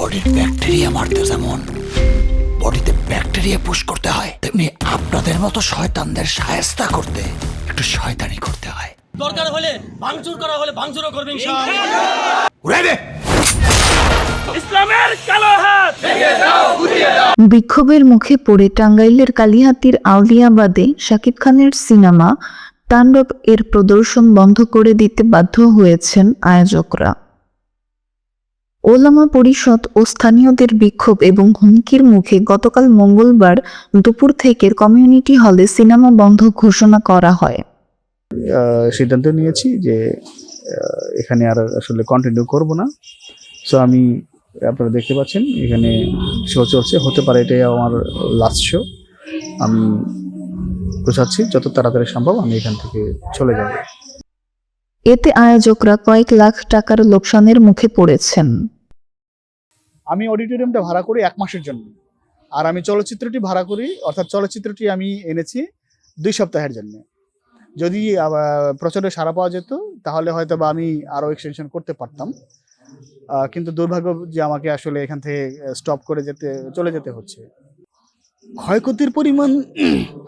বডির ব্যাকটেরিয়া মারতে যেমন। বডিতে ব্যাকটেরিয়া পুশ করতে হয় তেমনি আপনাদের মতো শয়তানদের সায়স্তা করতে একটু শয়তানি করতে হয়। দরকার হলে ভাঙচুর করা হলে ভাঙচুরও করবে ইনশাআল্লাহ। উড়াই দে ইসলামের কালো হাত। বিক্ষোভের মুখে পড়ে টাঙ্গাইলের কালিহাতির আউলিয়াবাদে শাকিব খানের সিনেমা তাণ্ডব এর প্রদর্শন বন্ধ করে দিতে বাধ্য হয়েছেন আয়োজকরা। ওলামা পরিষদ ও স্থানীয়দের বিক্ষোভ এবং হুমকির মুখে গতকাল মঙ্গলবার দুপুর থেকে কমিউনিটি হলে সিনেমা বন্ধ ঘোষণা করা হয়। সিদ্ধান্ত নিয়েছি যে এখানে আর আসলে কন্টিনিউ করব না। সো আমি, আপনারা দেখতে পাচ্ছেন, এখানে শো চলছে। হতে পারে এটাই আমার লাস্ট শো আমি বোঝাচ্ছি যত তাড়াতাড়ি সম্ভব আমি এখান থেকে চলে যাব। এতে আয়োজকরা কয়েক লাখ টাকার লোকসানের মুখে পড়েছেন। আমি অডিটোরিয়ামটা ভাড়া করি এক মাসের জন্য। আর আমি চলচ্চিত্রটি ভাড়া করি, অর্থাৎ চলচ্চিত্রটি আমি এনেছি দুই সপ্তাহের জন্য। যদি প্রচণ্ড সাড়া পাওয়া যেত, তাহলে হয়তো বা আমি আরও এক্সটেনশন করতে পারতাম। কিন্তু দুর্ভাগ্য যে আমাকে আসলে এখান থেকে স্টপ করে যেতে, চলে যেতে হচ্ছে। ক্ষয়ক্ষতির পরিমাণ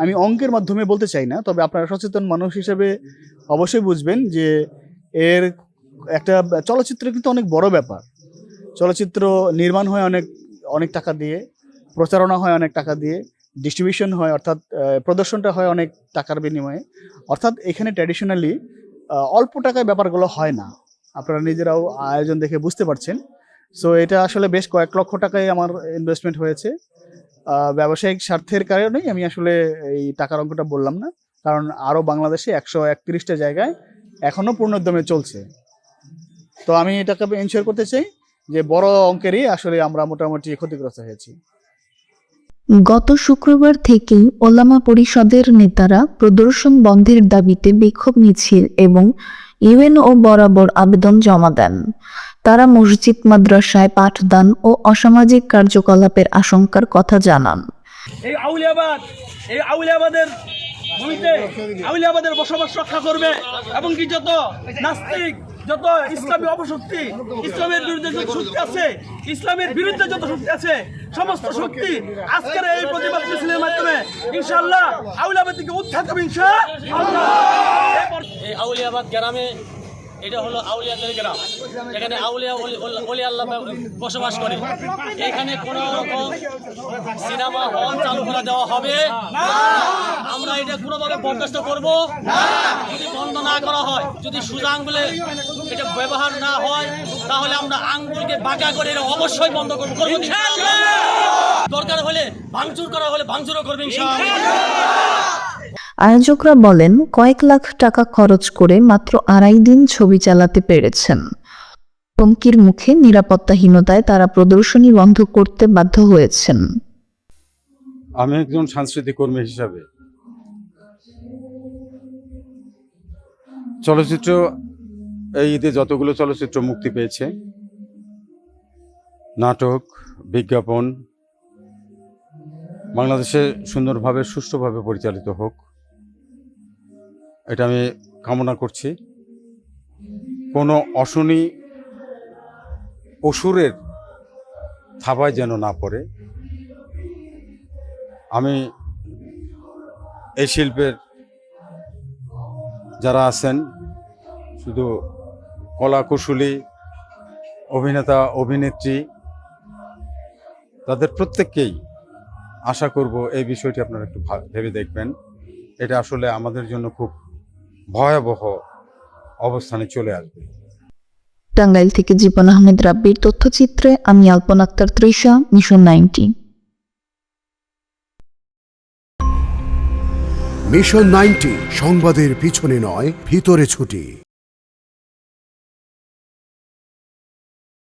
আমি অঙ্কের মাধ্যমে বলতে চাই না, তবে আপনারা সচেতন মানুষ হিসেবে অবশ্যই বুঝবেন যে এর একটা চলচ্চিত্র কিন্তু অনেক বড় ব্যাপার। চলচ্চিত্র নির্মাণ হয় অনেক অনেক টাকা দিয়ে, প্রচারণা হয় অনেক টাকা দিয়ে ডিস্ট্রিবিউশন হয় অর্থাৎ প্রদর্শনটা হয় অনেক টাকার বিনিময়ে। অর্থাৎ এখানে ট্র্যাডিশনালি অল্প টাকায় ব্যাপারগুলো হয় না। আপনারা নিজেরাও আয়োজন দেখে বুঝতে পারছেন। সো এটা আসলে বেশ কয়েক লক্ষ টাকায় আমার ইনভেস্টমেন্ট হয়েছে। ব্যবসায়িক স্বার্থের কারণেই আমি আসলে এই টাকার অঙ্কটা বললাম না। কারণ আরও বাংলাদেশে একশো একত্রিশটা জায়গায় এখনও পূর্ণোদ্যমে চলছে। তো আমি এটাকে এনশিওর করতে চাই যে বড় অঙ্কেরই আসলে আমরা মোটামুটি ক্ষতিগ্রস্ত হয়েছি। গত শুক্রবার থেকেই ওলামা পরিষদের নেতারা প্রদর্শন বন্ধের দাবিতে বিক্ষোভ মিছিল এবং ইউএনও বরাবর আবেদন জমা দেন। তারা মসজিদ মাদ্রাসায় পাঠদান ও অসামাজিক কার্যকলাপের আশঙ্কার কথা জানান। এই আউলিয়াবাদ এই আউলিয়াবাদের ভূমিতে আউলিয়াবাদের বসবাস রক্ষা করবে এবং কি যত নাস্তিক যত ইসলামী অপশক্তি ইসলামের বিরুদ্ধে যত শক্তি আছে ইসলামের বিরুদ্ধে যত শক্তি আছে সমস্ত শক্তি আজকের এই প্রতিবাদ মিছিলের মাধ্যমে ইনশাআল্লাহ আউলিয়াবাদ থেকে উদ্ধার হবে ইনশাআল্লাহ। এই আউলিয়াবাদ গ্রামে এটা হলো আউলিয়াদের গ্রাম। এখানে আউলিয়া ওলি আল্লাহ বসবাস করে। এখানে কোনো রকম সিনেমা হল চালু করে দেওয়া হবে। আমরা এটা কোনোভাবে বরখাস্ত করব। যদি বন্ধ না করা হয় যদি সুজা আঙ্গুলে এটা ব্যবহার না হয় তাহলে আমরা আঙ্গুলকে বাঁকা করে এটা অবশ্যই বন্ধ করব। করব দরকার হলে ভাঙচুর করা হলে ভাঙচুরও করবে ইনশাআল্লাহ। আয়োজকরা বলেন, কয়েক লাখ টাকা খরচ করে মাত্র আড়াই দিন ছবি চালাতে পেরেছেন। হুমকির মুখে নিরাপত্তাহীনতায় তারা প্রদর্শনী বন্ধ করতে বাধ্য হয়েছেন। আমি একজন সাংস্কৃতিক কর্মী হিসাবে। চলচ্চিত্র, এই ঈদে যতগুলো চলচ্চিত্র মুক্তি পেয়েছে, নাটক, বিজ্ঞাপন, বাংলাদেশে সুন্দরভাবে, সুষ্ঠুভাবে পরিচালিত হোক এটা আমি কামনা করছি। কোনো অশনি অসুরের থাবায় যেন না পড়ে। আমি এই শিল্পের যারা আছেন, শুধু কলা কুশলী, অভিনেতা, অভিনেত্রী, তাদের প্রত্যেককেই আশা করব এই বিষয়টি আপনারা একটু ভেবে দেখবেন। এটা আসলে আমাদের জন্য খুব ভয়াবহ অবস্থানে চলে আসবে। টাঙ্গাইল থেকে জীবন আহমেদ রাব্বির তথ্যচিত্রে আমি আলপন Akhtar Trisha mission ninety. Mission ninety সংবাদের পিছনে নয় ভিতরে ছুটি।